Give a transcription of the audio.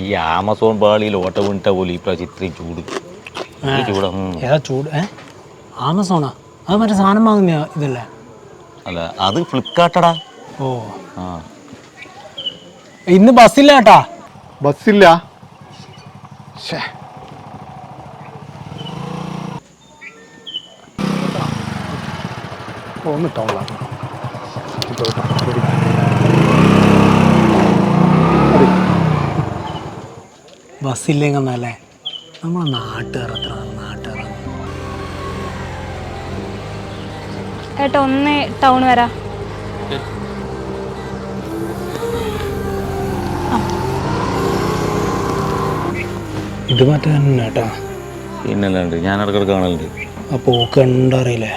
ഈ ആമസോൺ പാളിയിൽ ഓട്ട വീണിട്ട പോലെ ഈ പ്രാവശ്യം ഇത്രയും ചൂട് ഈ ചൂട് ഉം. ഏതാ ചൂട്? ഏ? ആമസോണാ? അത് മറ്റേ സാധനം വാങ്ങുന്ന ഇതല്ലേ? അല്ല അത് ഫ്ലിപ്കാർട്ടടാ. ഓ. ആ. ഇന്ന് ബസ്സില്ല കേട്ടാ? ബസ്സില്ല. ശ്ശേ. ഒന്ന് ടൗണിലാണ് എന്നല്ലേ നമ്മളെ നാട്ടുകാർ നാട്ടുകാരാണ് നാട്ടുകാർ ഏട്ടാ ഒന്ന് ടൗൺ വരാ. ഇത് മറ്റേ തന്നെ കേട്ടാ. പിന്നല്ലാണ്ട് ഞാൻ ഇടക്കിടക്ക് കാണലുണ്ട്. അപ്പോ പോക്ക് കണ്ടറിയില്ലേ?